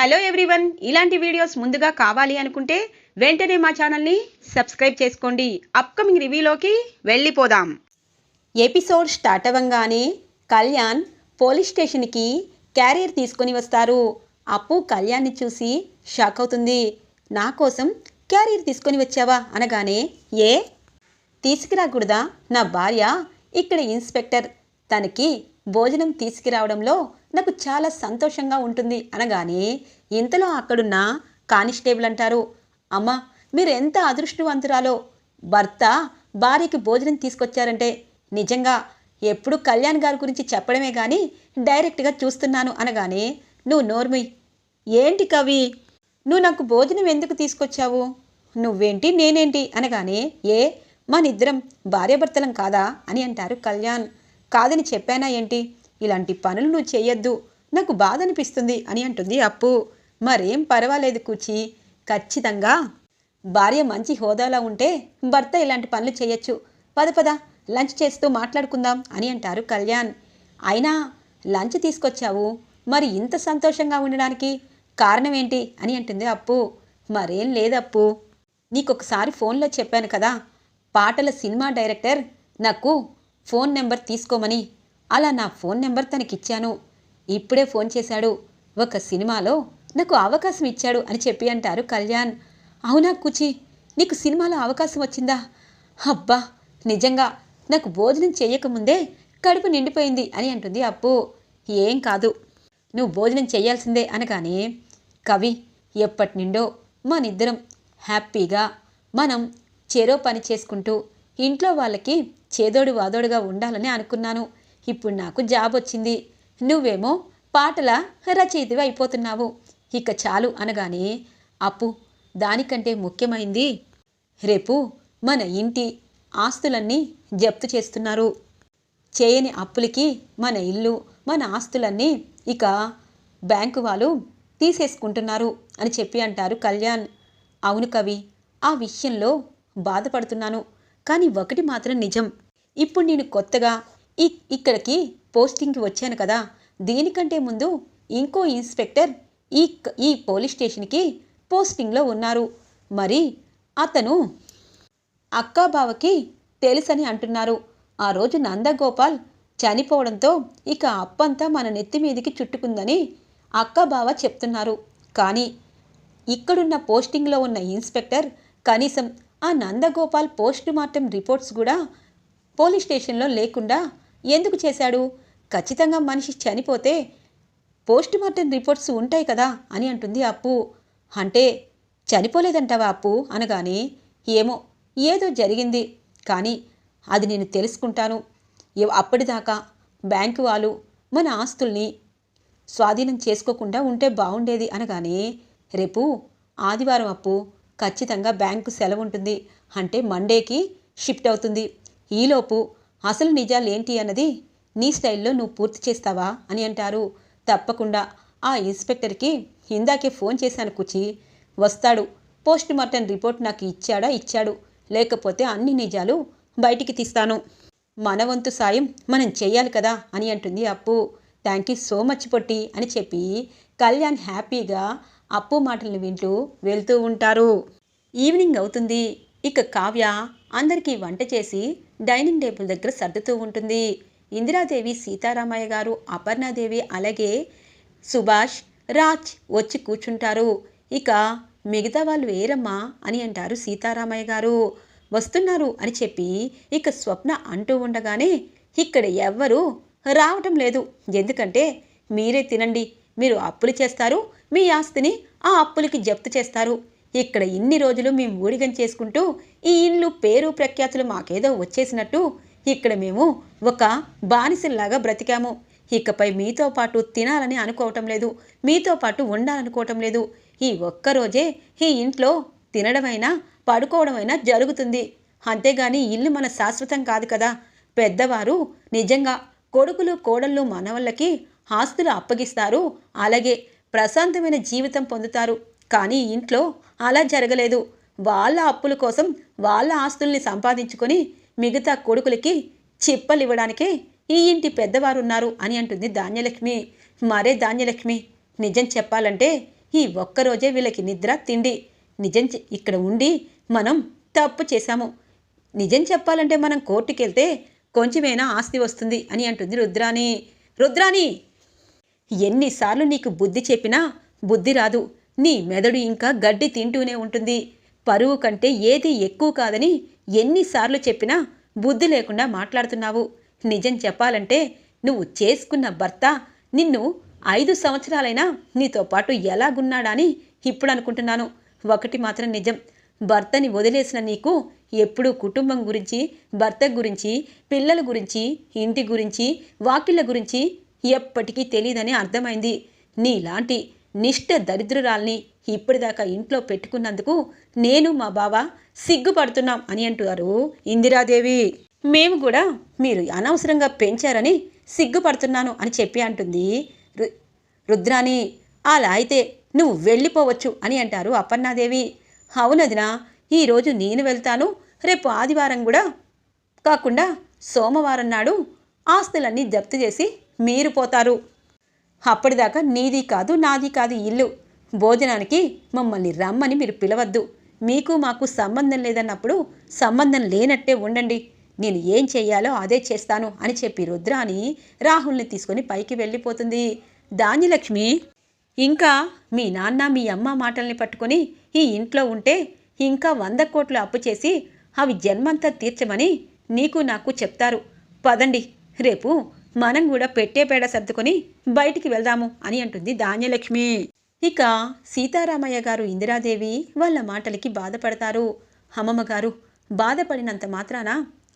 Hello everyone. ఇలాంటి videos ముందుగా కావాలి అనుకుంటే వెంటనే మా ఛానల్ని సబ్స్క్రైబ్ చేసుకోండి. అప్కమింగ్ రివ్యూలోకి వెళ్ళిపోదాం. ఎపిసోడ్ స్టార్ట్ అవ్వంగానే కళ్యాణ్ పోలీస్ స్టేషన్కి క్యారియర్ తీసుకొని వస్తారు. అప్పు కళ్యాణ్ని చూసి షాక్ అవుతుంది. నా కోసం క్యారియర్ తీసుకొని వచ్చావా అనగానే ఏ? తీసుకురాకూడదా? నా భార్య ఇక్కడ ఇన్స్పెక్టర్. తనకి భోజనం తీసుకురావడంలో నాకు చాలా సంతోషంగా ఉంటుంది అనగానే ఇంతలో అక్కడున్న కానిస్టేబుల్ అంటారు అమ్మా మీరు ఎంత అదృష్టవంతురాలో? భర్త భార్యకి భోజనం తీసుకొచ్చారంటే నిజంగా ఎప్పుడు కళ్యాణ్ గారి గురించి చెప్పడమే కానీ డైరెక్ట్గా చూస్తున్నాను అనగానే నువ్వు నోర్మి ఏంటి కవి? నువ్వు నాకు భోజనం ఎందుకు తీసుకొచ్చావు? నువ్వేంటి నేనేంటి? అనగానే ఏ మనిద్దరం భార్యాభర్తలం కాదా? అని అంటారు కళ్యాణ్. కాదని చెప్పానా ఏంటి? ఇలాంటి పనులు నువ్వు చేయొద్దు నాకు బాధ అనిపిస్తుంది అని అంటుంది అప్పు. మరేం పర్వాలేదు కూచి. ఖచ్చితంగా భార్య మంచి హోదాలో ఉంటే భర్త ఇలాంటి పనులు చేయొచ్చు పద పద లంచ్ చేస్తూ మాట్లాడుకుందాం అని అంటారు కళ్యాణ్. అయినా లంచ్ తీసుకొచ్చావు. మరి ఇంత సంతోషంగా ఉండడానికి కారణం ఏంటి అని అంటుంది అప్పు. మరేం లేదప్పు. నీకొకసారి ఫోన్లో చెప్పాను కదా. పాటల సినిమా డైరెక్టర్ నాకు ఫోన్ నెంబర్ తీసుకోమని. అలా నా ఫోన్ నెంబర్ తనకిచ్చాను. ఇప్పుడే ఫోన్ చేశాడు. ఒక సినిమాలో నాకు అవకాశం ఇచ్చాడు అని చెప్పి అంటారు కళ్యాణ్. అవునా కుచి? నీకు సినిమాలో అవకాశం వచ్చిందా? అబ్బా నిజంగా నాకు భోజనం చేయకముందే కడుపు నిండిపోయింది అని అంటుంది అప్పు. ఏం కాదు. నువ్వు భోజనం చేయాల్సిందే అనగానే కవి ఎప్పటి నుండో మనిద్దరం హ్యాపీగా మనం చెరో పని చేసుకుంటూ ఇంట్లో వాళ్ళకి చేదోడు వాదోడుగా ఉండాలని అనుకున్నాను. ఇప్పుడు నాకు జాబ్ వచ్చింది. నువ్వేమో పాటల రచయితవి అయిపోతున్నావు. ఇక చాలు అనగానే అప్పు దానికంటే ముఖ్యమైంది రేపు మన ఇంటి ఆస్తులన్నీ జప్తు చేస్తున్నారు. చేయని అప్పులకి మన ఇల్లు మన ఆస్తులన్నీ ఇక బ్యాంకు వాళ్ళు తీసేసుకుంటున్నారు అని చెప్పి అంటారు కళ్యాణ్. అవును కవి ఆ విషయంలో బాధపడుతున్నాను. కానీ ఒకటి మాత్రం నిజం. ఇప్పుడు నేను కొత్తగా ఇక్కడికి పోస్టింగ్కి వచ్చాను కదా. దీనికంటే ముందు ఇంకో ఇన్స్పెక్టర్ ఈ ఈ పోలీస్ స్టేషన్కి పోస్టింగ్లో ఉన్నారు. మరి అతను అక్కాబావకి తెలుసని అంటున్నారు. ఆ రోజు నందగోపాల్ చనిపోవడంతో ఇక అప్పంతా మన నెత్తి మీదికి చుట్టుకుందని అక్క బావ చెప్తున్నారు. కానీ ఇక్కడున్న పోస్టింగ్లో ఉన్న ఇన్స్పెక్టర్ కనీసం ఆ నందగోపాల్ పోస్ట్ మార్టం రిపోర్ట్స్ కూడా పోలీస్ స్టేషన్లో లేకుండా ఎందుకు చేశాడు? ఖచ్చితంగా మనిషి చనిపోతే పోస్ట్ మార్టం రిపోర్ట్స్ ఉంటాయి కదా అని అంటుంది అప్పు. అంటే చనిపోలేదంటావా అప్పు? అనగానే ఏమో ఏదో జరిగింది. కానీ అది నేను తెలుసుకుంటాను. అప్పటిదాకా బ్యాంకు వాళ్ళు మన ఆస్తుల్ని స్వాధీనం చేసుకోకుండా ఉంటే బాగుండేది అనగానే రేపు ఆదివారం అప్పు ఖచ్చితంగా బ్యాంకు సెలవు ఉంటుంది. అంటే మండేకి షిఫ్ట్ అవుతుంది. ఈలోపు అసలు నిజాలు ఏంటి అన్నది నీ స్టైల్లో నువ్వు పూర్తి చేస్తావా అని అంటారు. తప్పకుండా. ఆ ఇన్స్పెక్టర్కి ఇందాకే ఫోన్ చేశాను కూచి. వస్తాడు. పోస్ట్ మార్టం రిపోర్ట్ నాకు ఇచ్చాడా? ఇచ్చాడు. లేకపోతే అన్ని నిజాలు బయటికి తీస్తాను. మన వంతు సాయం మనం చేయాలి కదా? అని అంటుంది Appu. Thank you so much పొట్టి అని చెప్పి కళ్యాణ్ హ్యాపీగా అప్పు మాటలను వింటూ వెళ్తూ ఉంటారు. ఈవినింగ్ అవుతుంది. ఇక కావ్య అందరికీ వంట చేసి డైనింగ్ టేబుల్ దగ్గర సర్దుతూ ఉంటుంది. ఇందిరాదేవి సీతారామయ్య గారు అపర్ణాదేవి అలాగే సుభాష్ రాజ్ వచ్చి కూర్చుంటారు. ఇక మిగతా వాళ్ళు వేరమ్మా అని అంటారు సీతారామయ్య గారు. వస్తున్నారు అని చెప్పి ఇక స్వప్న అంటూ ఉండగానే ఇక్కడ ఎవ్వరూ రావటం లేదు. ఎందుకంటే మీరే తినండి. మీరు అప్పులు చేస్తారు. మీ ఆస్తిని ఆ అప్పులకి జప్తు చేస్తారు. ఇక్కడ ఇన్ని రోజులు మేము ఊడిగం చేసుకుంటూ ఈ ఇల్లు పేరు ప్రఖ్యాతులు మాకేదో వచ్చేసినట్టు ఇక్కడ మేము ఒక బానిసల్లాగా బ్రతికాము. ఇకపై మీతో పాటు తినాలని అనుకోవటం లేదు. మీతో పాటు ఉండాలనుకోవటం లేదు. ఈ ఒక్కరోజే ఈ ఇంట్లో తినడమైనా పడుకోవడమైనా జరుగుతుంది. అంతేగాని ఇల్లు మన శాశ్వతం కాదు కదా. పెద్దవారు నిజంగా కొడుకులు కోడళ్ళు మనవళ్ళకి ఆస్తులు అప్పగిస్తారు. అలాగే ప్రశాంతమైన జీవితం పొందుతారు. కానీ ఇంట్లో అలా జరగలేదు. వాళ్ళ అప్పుల కోసం వాళ్ళ ఆస్తుల్ని సంపాదించుకొని మిగతా కొడుకులకి చిప్పలివ్వడానికే ఈ ఇంటి పెద్దవారున్నారు అని అంటుంది ధాన్యలక్ష్మి. మరే ధాన్యలక్ష్మి నిజం చెప్పాలంటే ఈ ఒక్కరోజే వీళ్ళకి నిద్ర తిండి. నిజం ఇక్కడ ఉండి మనం తప్పు చేశాము. నిజం చెప్పాలంటే మనం కోర్టుకెళ్తే కొంచెమైనా ఆస్తి వస్తుంది అని అంటుంది రుద్రాణి. రుద్రాణి ఎన్నిసార్లు నీకు బుద్ధి చెప్పినా బుద్ధి రాదు. నీ మెదడు ఇంకా గడ్డి తింటూనే ఉంటుంది. పరువు కంటే ఏది ఎక్కువ కాదని ఎన్నిసార్లు చెప్పినా బుద్ధి లేకుండా మాట్లాడుతున్నావు. నిజం చెప్పాలంటే నువ్వు చేసుకున్న భర్త నిన్ను ఐదు సంవత్సరాలైనా నీతో పాటు ఎలాగున్నాడని ఇప్పుడు అనుకుంటున్నాను. ఒకటి మాత్రం నిజం. భర్తని వదిలేసిన నీకు ఎప్పుడూ కుటుంబం గురించి భర్త గురించి పిల్లల గురించి ఇంటి గురించి వాకిళ్ళ గురించి ఎప్పటికీ తెలియదని అర్థమైంది. నీలాంటి నిష్ఠ దరిద్రురాల్ని ఇప్పటిదాకా ఇంట్లో పెట్టుకున్నందుకు నేను మా బావ సిగ్గుపడుతున్నాం అని అంటున్నారు ఇందిరాదేవి. మేము కూడా మీరు అనవసరంగా పెంచారని సిగ్గుపడుతున్నాను అని చెప్పి అంటుంది రుద్రాని అలా అయితే నువ్వు వెళ్ళిపోవచ్చు అని అంటారు అపర్ణాదేవి అవునదినా ఈరోజు నేను వెళ్తాను. రేపు ఆదివారం కూడా కాకుండా సోమవారం నాడు ఆస్తులన్నీ జప్తు చేసి మీరు పోతారు. అప్పటిదాకా నీది కాదు నాది కాదు ఇల్లు. భోజనానికి మమ్మల్ని రమ్మని మీరు పిలవద్దు. మీకు మాకు సంబంధం లేదన్నప్పుడు సంబంధం లేనట్టే ఉండండి. నేను ఏం చేయాలో అదే చేస్తాను అని చెప్పి రుద్రాని రాహుల్ని తీసుకొని పైకి వెళ్ళిపోతుంది. ధాన్యలక్ష్మి ఇంకా మీ నాన్న మీ అమ్మ మాటల్ని పట్టుకొని ఈ ఇంట్లో ఉంటే ఇంకా వంద కోట్లు అప్పు చేసి అవి జన్మంతా తీర్చమని నీకు నాకు చెప్తారు. పదండి రేపు మనం కూడా పెట్టే పేడ సర్దుకొని బయటికి వెళ్దాము అని అంటుంది ధాన్యలక్ష్మి. ఇక సీతారామయ్య గారు ఇందిరాదేవి వాళ్ళ మాటలకి బాధపడతారు. అమ్మమ్మగారు బాధపడినంత మాత్రాన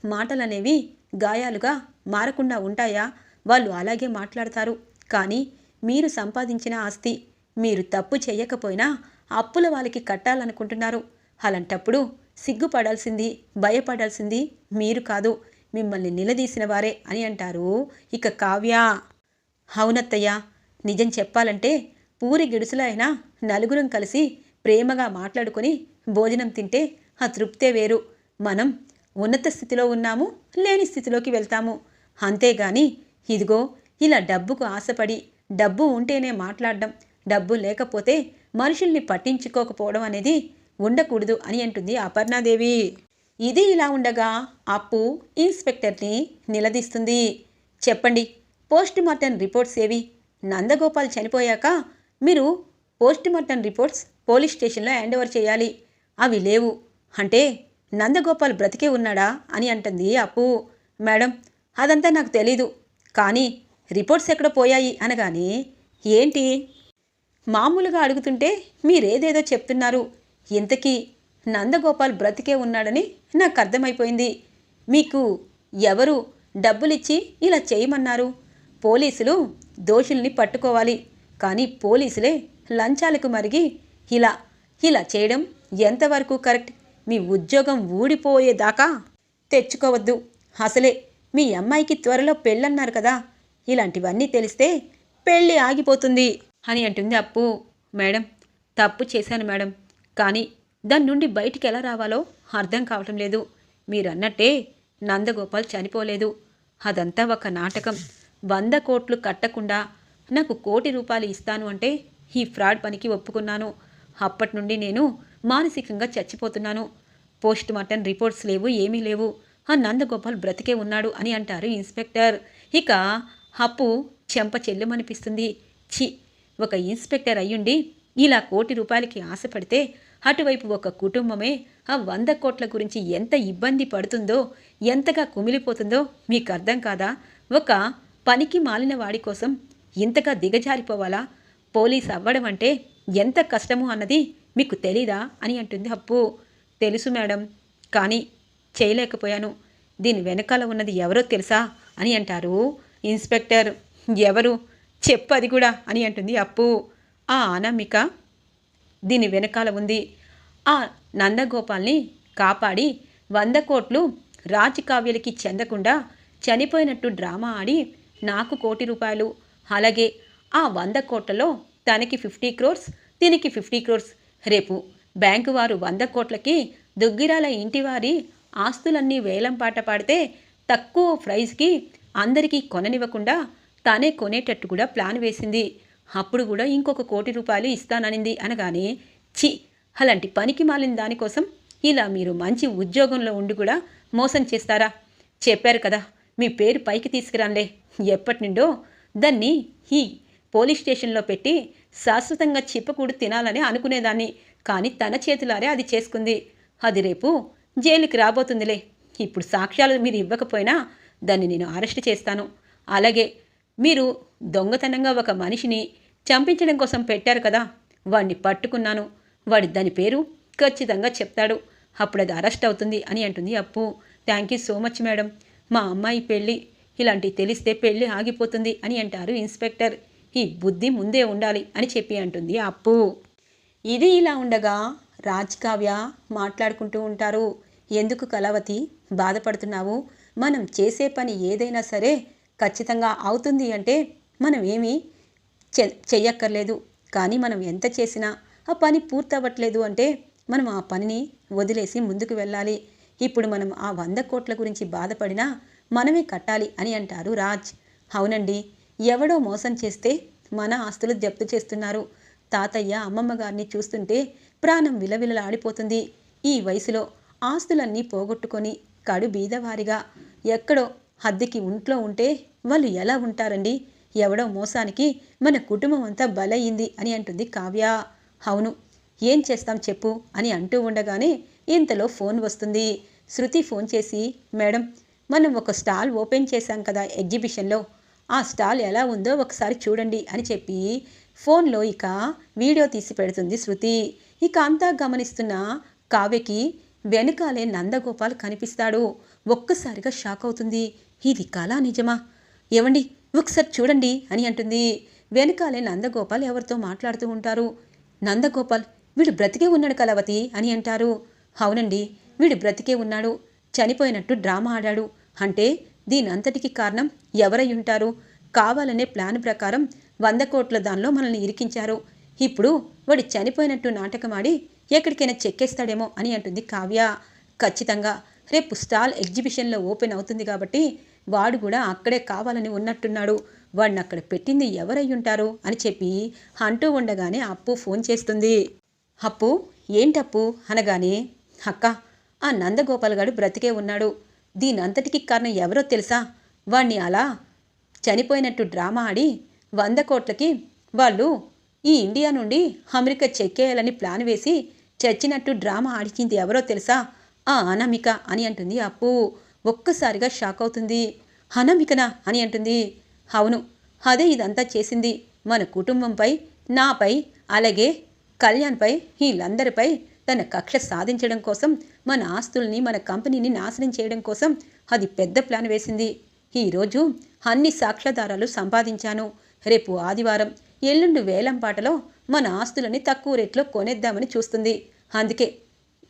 మాటలనేవి గాయాలుగా మారకుండా ఉంటాయా? వాళ్ళు అలాగే మాట్లాడతారు. కానీ మీరు సంపాదించిన ఆస్తి మీరు తప్పు చేయకపోయినా అప్పుల వాళ్ళకి కట్టాలనుకుంటున్నారు. అలాంటప్పుడు సిగ్గుపడాల్సింది భయపడాల్సింది మీరు కాదు. మిమ్మల్ని నిలదీసిన వారే అని అంటారు. ఇక కావ్య అవునత్తయ్య నిజం చెప్పాలంటే పూరి గిడుసులో అయినా నలుగురం కలిసి ప్రేమగా మాట్లాడుకొని భోజనం తింటే ఆ తృప్తే వేరు. మనం ఉన్నత స్థితిలో ఉన్నాము లేని స్థితిలోకి వెళ్తాము. అంతేగాని ఇదిగో ఇలా డబ్బుకు ఆశపడి డబ్బు ఉంటేనే మాట్లాడడం డబ్బు లేకపోతే మనుషుల్ని పట్టించుకోకపోవడం అనేది ఉండకూడదు అని అంటుంది అపర్ణాదేవి. ఇది ఇలా ఉండగా అప్పు ఇన్స్పెక్టర్ని నిలదీస్తుంది. చెప్పండి పోస్ట్ మార్టం రిపోర్ట్స్ ఏవి? నందగోపాల్ చనిపోయాక మీరు పోస్ట్ మార్టం రిపోర్ట్స్ పోలీస్ స్టేషన్లో హ్యాండ్ ఓవర్ చేయాలి. అవి లేవు. అంటే నందగోపాల్ బ్రతికే ఉన్నాడా అని అంటుంది అప్పు. మేడం అదంతా నాకు తెలీదు. కానీ రిపోర్ట్స్ ఎక్కడ పోయాయి అనగానే ఏంటి? మామూలుగా అడుగుతుంటే మీరేదేదో చెప్తున్నారు. ఇంతకీ నందగోపాల్ బ్రతికే ఉన్నాడని నాకు అర్థమైపోయింది మీకు ఎవరు డబ్బులిచ్చి ఇలా చేయమన్నారు? పోలీసులు దోషుల్ని పట్టుకోవాలి. కానీ పోలీసులే లంచాలకు మరిగి ఇలా ఇలా చేయడం ఎంతవరకు కరెక్ట్? మీ ఉద్యోగం ఊడిపోయేదాకా తెచ్చుకోవద్దు. అసలే మీ అమ్మాయికి త్వరలో పెళ్ళన్నారు కదా. ఇలాంటివన్నీ తెలిస్తే పెళ్ళి ఆగిపోతుంది అని అంటుంది అప్పు. మేడం తప్పు చేశాను మేడం. కానీ దాని నుండి బయటికి ఎలా రావాలో అర్థం కావటం లేదు. మీరన్నట్టే నందగోపాల్ చనిపోలేదు. అదంతా ఒక నాటకం. వంద కోట్లు కట్టకుండా నాకు కోటి రూపాయలు ఇస్తాను అంటే ఈ ఫ్రాడ్ పనికి ఒప్పుకున్నాను. అప్పటి నుండి నేను మానసికంగా చచ్చిపోతున్నాను. పోస్ట్ మార్టం రిపోర్ట్స్ లేవు ఏమీ లేవు. ఆ నందగోపాల్ బ్రతికే ఉన్నాడు అని అంటారు ఇన్స్పెక్టర్. ఇక అప్పు చెంప చెల్లెమనిపిస్తుంది. ఛీ! ఒక ఇన్స్పెక్టర్ అయ్యుండి ఇలా కోటి రూపాయలకి ఆశపడితే అటువైపు ఒక కుటుంబమే ఆ వంద కోట్ల గురించి ఎంత ఇబ్బంది పడుతుందో ఎంతగా కుమిలిపోతుందో మీకు అర్థం కాదా? ఒక పనికి మాలిన వాడి కోసం ఇంతగా దిగజారిపోవాలా? పోలీస్ అవ్వడం అంటే ఎంత కష్టము అన్నది మీకు తెలీదా అని అంటుంది. అప్పు తెలుసు మేడం కానీ చేయలేకపోయాను. దీని వెనకాల ఉన్నది ఎవరో తెలుసా అని అంటారు. ఇన్స్పెక్టర్ ఎవరు? చెప్పు అది కూడా అని అంటుంది. అప్పు ఆ అనామిక దీని వెనకాల ఉంది. ఆ నందగోపాల్ని కాపాడి వంద కోట్లు రాజకావ్యలకి చెందకుండా చనిపోయినట్టు డ్రామా ఆడి నాకు కోటి రూపాయలు. అలాగే ఆ వంద కోట్లలో తనకి ఫిఫ్టీ క్రోర్స్ దీనికి ఫిఫ్టీ క్రోర్స్. రేపు బ్యాంకు వారు వంద కోట్లకి దుగ్గిరాల ఇంటివారి ఆస్తులన్నీ వేలం పాట పాడితే తక్కువ ప్రైజ్కి అందరికీ కొననివ్వకుండా తానే కొనేటట్టు కూడా ప్లాన్ వేసింది. అప్పుడు కూడా ఇంకొక కోటి రూపాయలు ఇస్తాననింది అనగానే చి అలాంటి పనికి మాలిన దానికోసం ఇలా మీరు మంచి ఉద్యోగంలో ఉండి కూడా మోసం చేస్తారా? చెప్పారు కదా మీ పేరు పైకి తీసుకురానులే. ఎప్పటి నుండో దాన్ని ఈ పోలీస్ స్టేషన్లో పెట్టి శాశ్వతంగా చిప్పకూడు తినాలని అనుకునేదాన్ని. కానీ తన చేతులారే అది చేసుకుంది. అది రేపు జైలుకి రాబోతుందిలే. ఇప్పుడు సాక్ష్యాలు మీరు ఇవ్వకపోయినా దాన్ని నేను అరెస్ట్ చేస్తాను. అలాగే మీరు దొంగతనంగా ఒక మనిషిని చంపించడం కోసం పెట్టారు కదా వాడిని పట్టుకున్నాను. వాడి దాని పేరు ఖచ్చితంగా చెప్తాడు. అప్పుడు అది అరెస్ట్ అవుతుంది అని అంటుంది Appu. Thank you so much madam. మా అమ్మాయి పెళ్ళి ఇలాంటివి తెలిస్తే పెళ్ళి ఆగిపోతుంది అని అంటారు ఇన్స్పెక్టర్. ఈ బుద్ధి ముందే ఉండాలి అని చెప్పి అంటుంది అప్పు. ఇది ఇలా ఉండగా రాజ్ కావ్య మాట్లాడుకుంటూ ఉంటారు. ఎందుకు కళావతి? బాధపడుతున్నావు? మనం చేసే పని ఏదైనా సరే ఖచ్చితంగా అవుతుంది అంటే మనం ఏమీ చె చెయ్యక్కర్లేదు. కానీ మనం ఎంత చేసినా ఆ పని పూర్తవ్వట్లేదు అంటే మనం ఆ పనిని వదిలేసి ముందుకు వెళ్ళాలి. ఇప్పుడు మనం ఆ వంద కోట్ల గురించి బాధపడినా మనమే కట్టాలి అని అంటారు రాజ్. అవునండి ఎవడో మోసం చేస్తే మన ఆస్తులు జప్తు చేస్తున్నారు. తాతయ్య అమ్మమ్మ గారిని చూస్తుంటే ప్రాణం విలవిలలాడిపోతుంది. ఈ వయసులో ఆస్తులన్నీ పోగొట్టుకొని కడు బీదవారిగా ఎక్కడో హద్దికి ఇంట్లో ఉంటే వాళ్ళు ఎలా ఉంటారండి? ఎవడో మోసానికి మన కుటుంబం అంతా బలయింది అని అంటుంది కావ్య. అవును ఏం చేస్తాం చెప్పు అని అంటూ ఉండగానే ఇంతలో ఫోన్ వస్తుంది. శృతి ఫోన్ చేసి మేడం మనం ఒక స్టాల్ ఓపెన్ చేశాం కదా ఎగ్జిబిషన్లో. ఆ స్టాల్ ఎలా ఉందో ఒకసారి చూడండి అని చెప్పి ఫోన్లో ఇక వీడియో తీసి పెడుతుంది శృతి. ఇక అంతా గమనిస్తున్న కావ్యకి వెనకాలే నందగోపాల్ కనిపిస్తాడు. ఒక్కసారిగా షాక్ అవుతుంది. ఇది కళ నిజమా? ఏమండి ఒకసారి చూడండి అని అంటుంది. వెనకాలే నందగోపాల్ ఎవరితో మాట్లాడుతూ ఉంటారు. నందగోపాల్ వీడు బ్రతికే ఉన్నాడు కళావతి అని అంటారు. అవునండి వీడు బ్రతికే ఉన్నాడు. చనిపోయినట్టు డ్రామా ఆడాడు. అంటే దీనంతటికి కారణం ఎవరై ఉంటారు? కావాలనే ప్లాన్ ప్రకారం వంద కోట్ల దానిలో మనల్ని ఇరికించారు. ఇప్పుడు వాడు చనిపోయినట్టు నాటకమాడి ఎక్కడికైనా చెక్కేస్తాడేమో అని అంటుంది కావ్య. ఖచ్చితంగా రేపు స్టాల్ ఎగ్జిబిషన్లో ఓపెన్ అవుతుంది కాబట్టి వాడు కూడా అక్కడే కావాలని ఉన్నట్టున్నాడు. వాడిని అక్కడ పెట్టింది ఎవరై ఉంటారు? అని చెప్పి అంటూ ఉండగానే అప్పు ఫోన్ చేస్తుంది. అప్పు ఏంటప్పు అనగానే అక్క ఆ నందగోపాల్ గారు బ్రతికే ఉన్నాడు. దీనంతటికి కారణం ఎవరో తెలుసా? వాణ్ణి అలా చనిపోయినట్టు డ్రామా ఆడి వంద కోట్లకి వాళ్ళు ఈ ఇండియా నుండి అమెరికా చెక్కేయాలని ప్లాన్ వేసి చచ్చినట్టు డ్రామా ఆడిచింది ఎవరో తెలుసా? ఆ అనామిక అని అంటుంది. అప్పు ఒక్కసారిగా షాక్ అవుతుంది. అనామికనా అని అంటుంది. అవును అదే ఇదంతా చేసింది. మన కుటుంబంపై నాపై అలాగే కళ్యాణ్పై వీళ్ళందరిపై తన కక్ష సాధించడం కోసం మన ఆస్తుల్ని మన కంపెనీని నాశనం చేయడం కోసం అది పెద్ద ప్లాన్ వేసింది. ఈరోజు అన్ని సాక్ష్యాధారాలు సంపాదించాను. రేపు ఆదివారం ఎల్లుండి వేలంపాటలో మన ఆస్తులని తక్కువ రేట్లో కొనేద్దామని చూస్తుంది. అందుకే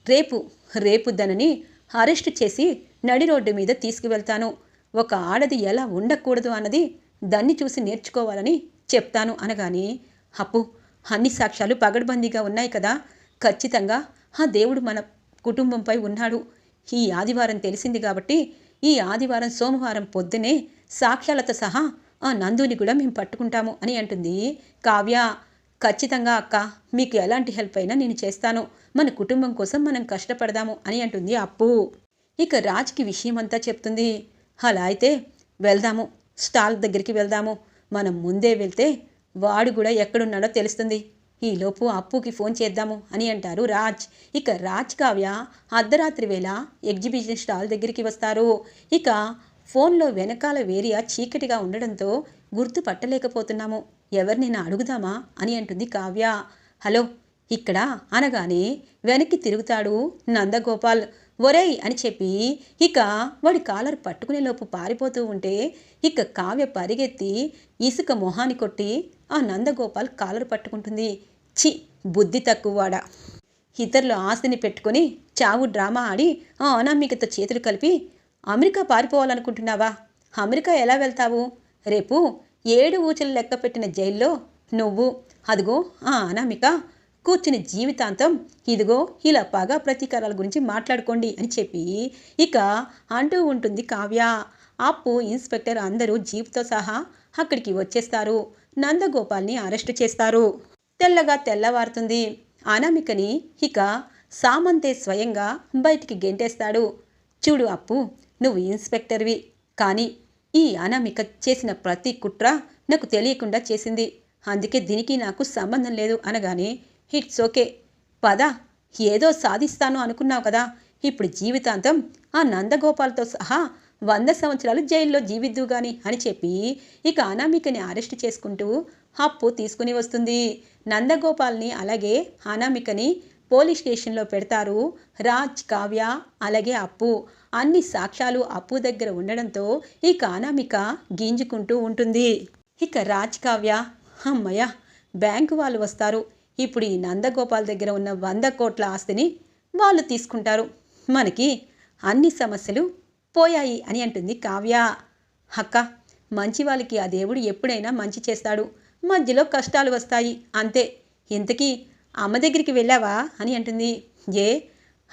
రేపు రేపు దనని అరెస్ట్ చేసి నడి రోడ్డు మీద తీసుకువెళ్తాను. ఒక ఆడది ఎలా ఉండకూడదు అన్నది దాన్ని చూసి నేర్చుకోవాలని చెప్తాను అనగానే అప్పు అన్ని సాక్ష్యాలు పగడ్బందీగా ఉన్నాయి కదా. ఖచ్చితంగా ఆ దేవుడు మన కుటుంబంపై ఉన్నాడు. ఈ ఆదివారం తెలిసింది కాబట్టి ఈ ఆదివారం సోమవారం పొద్దునే సాక్ష్యాలతో సహా ఆ నందుని కూడా మేము పట్టుకుంటాము అని అంటుంది కావ్య. ఖచ్చితంగా అక్క మీకు ఎలాంటి హెల్ప్ అయినా నేను చేస్తాను. మన కుటుంబం కోసం మనం కష్టపడదాము అని అంటుంది అప్పు. ఇక రాజ్కి విషయం అంతా చెప్తుంది. అలా అయితే వెళ్దాము స్టాల్ దగ్గరికి వెళ్దాము. మనం ముందే వెళ్తే వాడు కూడా ఎక్కడున్నాడో తెలుస్తుంది. ఈలోపు అప్పుకి ఫోన్ చేద్దాము అని అంటారు రాజ్. ఇక రాజ్ కావ్య అర్ధరాత్రి వేళ ఎగ్జిబిషన్ స్టాల్ దగ్గరికి వస్తారు. ఇక ఫోన్లో వెనకాల వేరియా చీకటిగా ఉండడంతో గుర్తుపట్టలేకపోతున్నాము. ఎవరినైనా అడుగుదామా? అని అంటుంది కావ్య. హలో ఇక్కడ అనగానే వెనక్కి తిరుగుతాడు నందగోపాల్. ఒరేయ్ అని చెప్పి ఇక వాడి కాలర్ పట్టుకునేలోపు పారిపోతూ ఉంటే ఇక కావ్య పరిగెత్తి ఇసుక మొహాన్ని కొట్టి ఆ నందగోపాల్ కాలర్ పట్టుకుంటుంది. చి బుద్ధి తక్కువవాడా. ఇతరుల ఆస్తిని పెట్టుకొని చావు డ్రామా ఆడి ఆ అనామికతో చేతులు కలిపి అమెరికా పారిపోవాలనుకుంటున్నావా? అమెరికా ఎలా వెళ్తావు? రేపు ఏడు ఊచలు లెక్క పెట్టిన జైల్లో నువ్వు అదిగో ఆ అనామిక కూర్చుని జీవితాంతం ఇదిగో ఇలా పగా ప్రతీకారాల గురించి మాట్లాడుకోండి అని చెప్పి ఇక అంటూ ఉంటుంది కావ్య. అప్పు ఇన్స్పెక్టర్ అందరూ జీప్తో సహా అక్కడికి వచ్చేస్తారు. నందగోపాల్ని అరెస్టు చేస్తారు. తెల్లగా తెల్లవారుతుంది. అనామికని ఇక సామంతే స్వయంగా బయటికి గెంటేస్తాడు. చూడు అప్పు నువ్వు ఇన్స్పెక్టర్వి. కానీ ఈ అనామిక చేసిన ప్రతి కుట్ర నాకు తెలియకుండా చేసింది. అందుకే దీనికి నాకు సంబంధం లేదు అనగానే ఇట్స్ ఓకే. పద. ఏదో సాధిస్తాను అనుకున్నావు కదా. ఇప్పుడు జీవితాంతం ఆ నందగోపాల్తో సహా వంద సంవత్సరాలు జైల్లో జీవిద్దు గాని అని చెప్పి ఇక అనామికని అరెస్ట్ చేసుకుంటూ అప్పు తీసుకుని వస్తుంది. నందగోపాల్ని అలాగే అనామికని పోలీస్ స్టేషన్లో పెడతారు. రాజ్ కావ్య అలాగే అప్పు. అన్ని సాక్ష్యాలు అప్పు దగ్గర ఉండడంతో ఇక అనామిక గింజుకుంటూ ఉంటుంది. ఇక రాజ్ కావ్య అమ్మయ్య బ్యాంకు వాళ్ళు వస్తారు. ఇప్పుడు ఈ నందగోపాల్ దగ్గర ఉన్న వంద కోట్ల ఆస్తిని వాళ్ళు తీసుకుంటారు. మనకి అన్ని సమస్యలు పోయాయి అని అంటుంది కావ్య. అక్క మంచి వాళ్ళకి ఆ దేవుడు ఎప్పుడైనా మంచి చేస్తాడు. మధ్యలో కష్టాలు వస్తాయి. అంతే. ఇంతకీ అమ్మ దగ్గరికి వెళ్ళావా? అని అంటుంది. ఏ?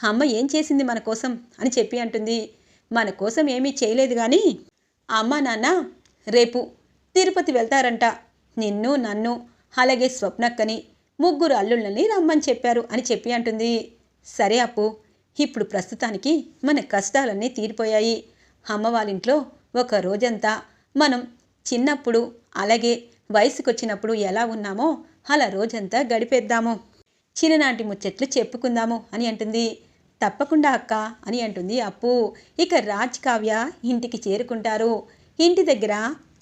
అమ్మ ఏం చేసింది మన కోసం? అని చెప్పి అంటుంది. మన కోసం ఏమీ చేయలేదు కానీ అమ్మ నాన్న రేపు తిరుపతి వెళ్తారంట. నిన్ను నన్ను అలాగే స్వప్నక్కని ముగ్గురు అల్లుళ్ళని రమ్మని చెప్పారు అని చెప్పి అంటుంది. సరే అప్పు ఇప్పుడు ప్రస్తుతానికి మన కష్టాలన్నీ తీరిపోయాయి. అమ్మ వాళ్ళింట్లో ఒక రోజంతా మనం చిన్నప్పుడు అలాగే వయసుకొచ్చినప్పుడు ఎలా ఉన్నామో అలా రోజంతా గడిపేద్దాము. చిన్ననాటి ముచ్చట్లు చెప్పుకుందాము అని అంటుంది. తప్పకుండా అక్క అని అంటుంది అప్పు. ఇక రాజ్ కావ్య ఇంటికి చేరుకుంటారు. ఇంటి దగ్గర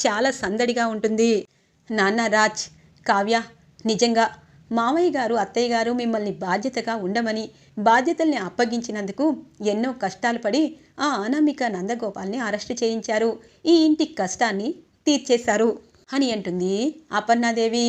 చాలా సందడిగా ఉంటుంది. నాన్న రాజ్ కావ్య నిజంగా మామయ్య గారు అత్తయ్య గారు మిమ్మల్ని బాధ్యతగా ఉండమని బాధ్యతల్ని అప్పగించినందుకు ఎన్నో కష్టాలు పడి ఆ అనామిక నందగోపాల్ని అరెస్టు చేయించారు. ఈ ఇంటి కష్టాన్ని తీర్చేశారు అని అంటుంది అపర్ణాదేవి.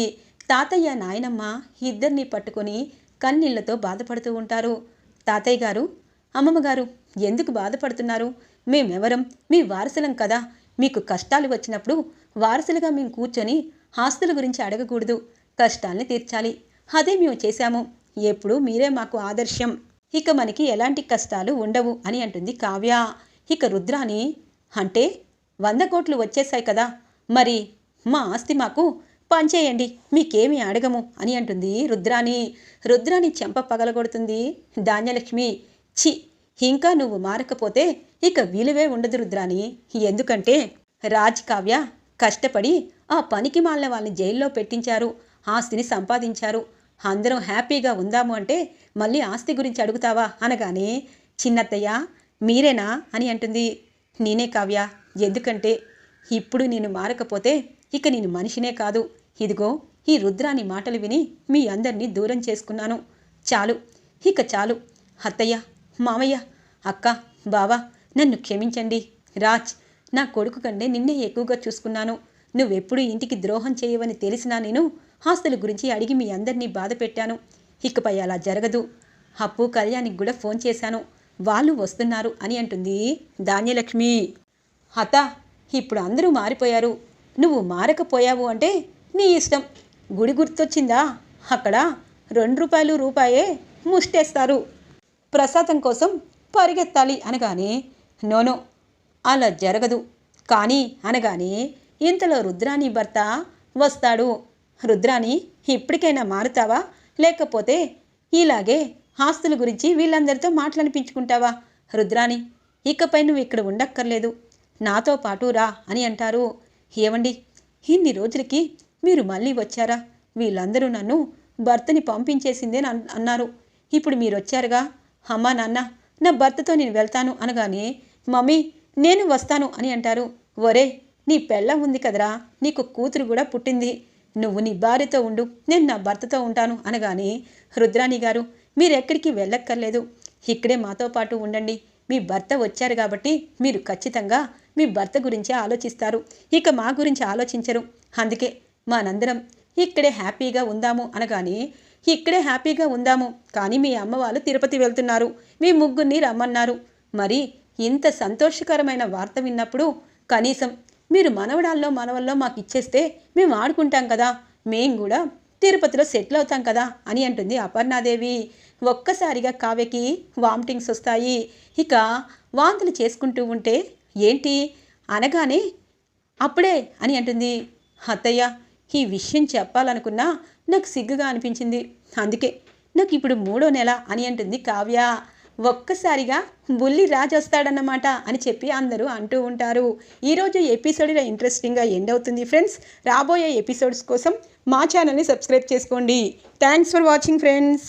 తాతయ్య నాయనమ్మ ఇద్దరిని పట్టుకొని కన్నీళ్ళతో బాధపడుతూ ఉంటారు. తాతయ్య గారు అమ్మమ్మగారు ఎందుకు బాధపడుతున్నారు? మేమెవరం? మీ వారసులం కదా. మీకు కష్టాలు వచ్చినప్పుడు వారసులుగా మేము కూర్చొని ఆస్తుల గురించి అడగకూడదు. కష్టాల్ని తీర్చాలి. అదే మేము చేశాము. ఎప్పుడు మీరే మాకు ఆదర్శం. ఇక మనకి ఎలాంటి కష్టాలు ఉండవు అని అంటుంది కావ్య. ఇక రుద్రాని అంటే వంద కోట్లు వచ్చేసాయి కదా. మరి మా ఆస్తి మాకు పంచేయండి మీకేమి అడగము అని అంటుంది రుద్రాని రుద్రాని చెంప పగలగొడుతుంది. ధాన్యలక్ష్మి చి ఇంకా నువ్వు మారకపోతే ఇక విలువే ఉండదు రుద్రాని ఎందుకంటే రాజ్ కావ్య కష్టపడి ఆ పనికి మాలిన వాళ్ళని జైల్లో పెట్టించారు. ఆస్తిని సంపాదించారు. అందరం హ్యాపీగా ఉందాము అంటే మళ్ళీ ఆస్తి గురించి అడుగుతావా అనగానే చిన్నత్తయ్య మీరేనా అని అంటుంది. నేనే కావ్య. ఎందుకంటే ఇప్పుడు నేను మారకపోతే ఇక నేను మనిషినే కాదు. ఇదిగో ఈ రుద్రాని మాటలు విని మీ అందరినీ దూరం చేసుకున్నాను. చాలు ఇక చాలు. అత్తయ్య మామయ్య అక్క బావా నన్ను క్షమించండి. రాజ్ నా కొడుకు కంటే నిన్నే ఎక్కువగా చూసుకున్నాను. నువ్వెప్పుడు ఇంటికి ద్రోహం చేయవని తెలిసినా నేను హాస్టల్ గురించి అడిగి మీ అందరినీ బాధ పెట్టాను. ఇకపై అలా జరగదు. అప్పు కళ్యాణికి కూడా ఫోన్ చేశాను. వాళ్ళు వస్తున్నారు అని అంటుంది ధాన్యలక్ష్మి. హత ఇప్పుడు అందరూ మారిపోయారు. నువ్వు మారకపోయావు అంటే నీ ఇష్టం. గుడి గుర్తొచ్చిందా? అక్కడ రెండు రూపాయలు రూపాయే ముష్టేస్తారు. ప్రసాదం కోసం పరిగెత్తాలి అనగానే నోనో అలా జరగదు. కానీ అనగానే ఇంతలో రుద్రాని భర్త వస్తాడు. రుద్రాని ఇప్పటికైనా మారుతావా? లేకపోతే ఇలాగే ఆస్తుల గురించి వీళ్ళందరితో మాట్లాడిపించుకుంటావా? రుద్రాని ఇకపై నువ్వు ఇక్కడ ఉండక్కర్లేదు. నాతో పాటు రా అని అంటారు. ఏమండి ఇన్ని రోజులకి మీరు మళ్ళీ వచ్చారా? వీళ్ళందరూ నన్ను భర్తని పంపించేసిందే అన్- అన్నారు. ఇప్పుడు మీరు వచ్చారుగా అమ్మా నాన్న నా భర్తతో నేను వెళ్తాను అనగానే మమ్మీ నేను వస్తాను అని అంటారు. ఒరే నీ పెళ్ళం ఉంది కదరా? నీకు కూతురు కూడా పుట్టింది. నువ్వు నీ భార్యతో ఉండు నేను నా భర్తతో ఉంటాను అనగానే రుద్రాణి గారు మీరెక్కడికి వెళ్ళక్కర్లేదు. ఇక్కడే మాతో పాటు ఉండండి. మీ భర్త వచ్చారు కాబట్టి మీరు ఖచ్చితంగా మీ భర్త గురించే ఆలోచిస్తారు. ఇక మా గురించి ఆలోచించరు. అందుకే మనందరం ఇక్కడే హ్యాపీగా ఉందాము అనగానే ఇక్కడే హ్యాపీగా ఉందాము. కానీ మీ అమ్మ వాళ్ళు తిరుపతి వెళ్తున్నారు. మీ ముగ్గురిని రమ్మన్నారు. మరి ఇంత సంతోషకరమైన వార్త విన్నప్పుడు కనీసం మీరు మనవడాల్లో మనవల్లో మాకు ఇచ్చేస్తే మేము ఆడుకుంటాం కదా. మేం కూడా తిరుపతిలో సెటిల్ అవుతాం కదా అని అంటుంది అపర్ణాదేవి. ఒక్కసారిగా కావ్యకి వామిటింగ్స్ వస్తాయి. ఇక వాంతులు చేసుకుంటూ ఉంటే ఏంటి? అనగానే అప్పుడే అని అంటుంది. అత్తయ్య ఈ విషయం చెప్పాలనుకున్నా నాకు సిగ్గుగా అనిపించింది. అందుకే నాకు ఇప్పుడు మూడో నెల అని అంటుంది కావ్య. ఒక్కసారిగా బుల్లి రాజు వస్తాడన్నమాట అని చెప్పి అందరూ అంటూ ఉంటారు. ఈరోజు ఎపిసోడ్ ఇలా ఇంట్రెస్టింగ్గా ఎండ్ అవుతుంది ఫ్రెండ్స్ రాబోయే ఎపిసోడ్స్ కోసం మా ఛానల్ని సబ్స్క్రైబ్ చేసుకోండి. Thanks for watching friends